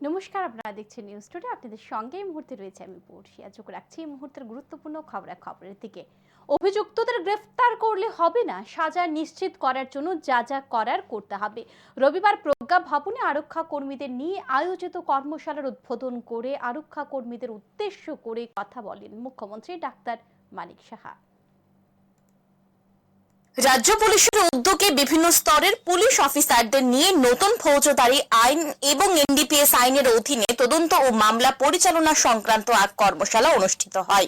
নমস্কার, আপনারা দেখছেন নিউজ টুডে আপনাদের সঙ্গে এই মুহূর্তে রয়েছে আমি পড়শিয়া। চোখ রাখছি এই মুহূর্তের গুরুত্বপূর্ণ খবর খবরের দিকে। অভিযুক্তদের গ্রেফতার করলে হবে না, সাজা নিশ্চিত করার জন্য যা যা করার করতে হবে। রবিবার প্রজ্ঞা ভবনে আরক্ষা কর্মীদের নিয়ে আয়োজিত কর্মশালার উদ্বোধন করে আরক্ষা কর্মীদের উদ্দেশ্য করে কথা বলেন মুখ্যমন্ত্রী ডাক্তার মানিক সাহা। রাজ্য পুলিশের উদ্যোগে বিভিন্ন স্তরের পুলিশ অফিসারদের নিয়ে নতুন ফৌজদারি আইন এবং এনডিপিএস আইনের অধীনে তদন্ত ও মামলা পরিচালনা সংক্রান্ত এক কর্মশালা অনুষ্ঠিত হয়।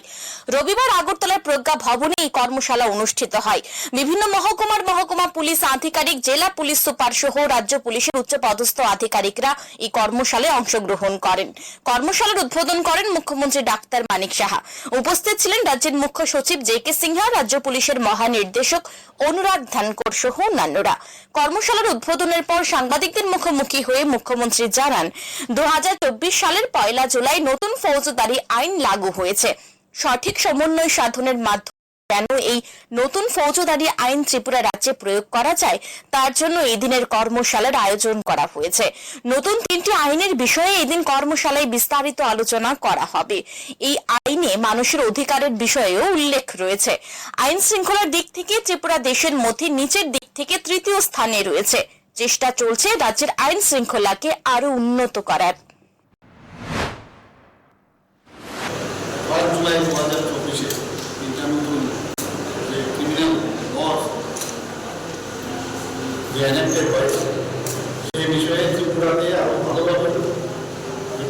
রবিবার আগরতলার প্রজ্ঞা ভবনে এই কর্মশালা অনুষ্ঠিত হয়। বিভিন্ন মহকুমার মহকুমা পুলিশ আধিকারিক, জেলা পুলিশ সুপার সহ রাজ্য পুলিশের উচ্চপদস্থ আধিকারিকরা এই কর্মশালায় অংশগ্রহণ করেন। কর্মশালার উদ্বোধন করেন মুখ্যমন্ত্রী ডাক্তার মানিক সাহা। উপস্থিত ছিলেন রাজ্যের মুখ্য সচিব জে কে সিনহা, রাজ্য পুলিশের মহানির্দেশক অনুরাগ ধানকর সহ অন্যান্যরা। কর্মশালার উদ্বোধনের পর সাংবাদিকদের মুখোমুখি হয়ে মুখ্যমন্ত্রী জানান দু হাজার চব্বিশ সালের পয়লা জুলাই নতুন ফৌজদারি আইন লাগু হয়েছে। সঠিক সমন্বয় সাধনের মাধ্যমে কেন এই নতুন ফৌজদারি আইন ত্রিপুরা রাজ্যে প্রয়োগ করা যায়? তার জন্য এই দিনের কর্মশালার আয়োজন করা হয়েছে। নতুন তিনটি আইনের বিষয়ে এদিন কর্মশালায় বিস্তারিত আলোচনা করা হবে। এই আইনে মানুষের অধিকারের বিষয়েও উল্লেখ রয়েছে। আইন শৃঙ্খলার দিক থেকে ত্রিপুরা দেশের মধ্যে নিচের দিক থেকে তৃতীয় স্থানে রয়েছে। চেষ্টা চলছে রাজ্যের আইন শৃঙ্খলাকে আরও উন্নত করার। জুলাই দু হাজার চব্বিশে তিনটা নতুন যে ক্রিমিনাল লস যে এনএক্টেড হয়েছে সেই বিষয়ে ত্রিপুরাতে আরও ভালোভাবে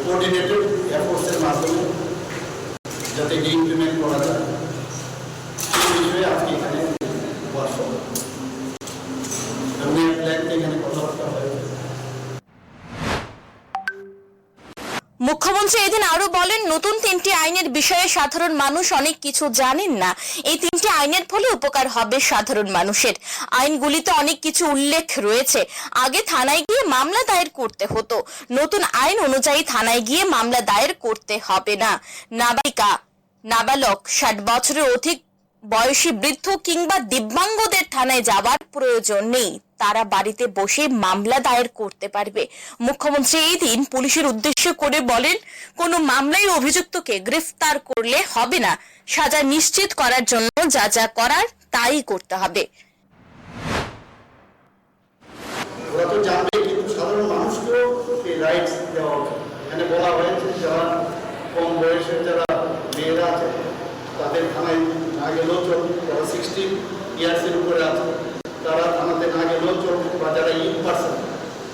কোঅর্ডিনেটেড এফোর্টসের মাধ্যমে যাতে ইমপ্লিমেন্ট করা যায় সেই বিষয়ে আজকে এখানে ওয়ার্কশপ এবং এই প্ল্যানতে এখানে কথাবার্তা হয়েছে মুখ্যমন্ত্রী এদিন আরও বলেন, নতুন তিনটি আইনের বিষয়ে সাধারণ মানুষ অনেক কিছু জানেন না। এই তিনটি আইনের ফলে উপকার হবে সাধারণ মানুষের। আইনগুলিতে অনেক কিছু উল্লেখ রয়েছে। আগে থানায় গিয়ে মামলা দায়ের করতে হতো। নতুন আইন অনুযায়ী থানায় গিয়ে মামলা দায়ের করতে হবে না। নাবালিকা, নাবালক, ষাট বছরের অধিক বয়সী বৃদ্ধ কিংবা দিব্যাঙ্গদের থানায় যাওয়ার প্রয়োজন নেই। তারা বাড়িতে বসে মামলা দায়ের করতে পারবে। মুখ্যমন্ত্রী এই দিন পুলিশের উদ্দেশ্য করে বলেন, কোনো মামলায় অভিযুক্তকে গ্রেফতার করলে হবে না। সাজা নিশ্চিত করার জন্য যা যা করার তাই করতে হবে। সাধারণ মানুষকেও রাইটস দেওয়া এখানে বলা হয়েছে যারা কম যারা মেয়েরা আছে তাদের থানায় না গেলেও চলবে যারা ইয়ার্সের উপরে আছে। তারা থানাতে না গেলেও চলবে। বা যারা ইউথ পার্সন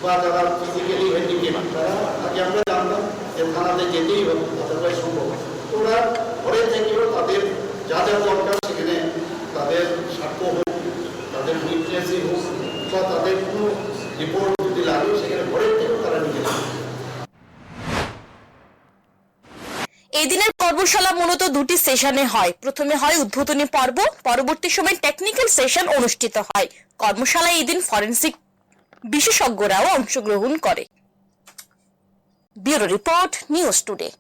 বা যারা ফিজিক্যালি হ্যান্ডিক্যাপ তারা আগে আমরা জানতাম যে থানাতে যেতেই হবে অথবা সম্ভব ওরা ঘরে থেকেও তাদের যা যা দরকার সেখানে তাদের সাক্ষ্য হোক, তাদের উইটনেসই হোক, বা তাদের কোনো রিপোর্ট যদি লাগে, সেখানে ঘরের থেকেও তারা নিতে এই কর্মশালা মূলত দুটি সেশনে হয়। প্রথমে হয় উদ্বোধনী পর্ব, পরবর্তী সময় টেকনিক্যাল সেশন অনুষ্ঠিত হয়। কর্মশালায় এদিন দিন ফরেন্সিক বিশেষজ্ঞরাও অংশগ্রহণ করে। Bureau report, news today.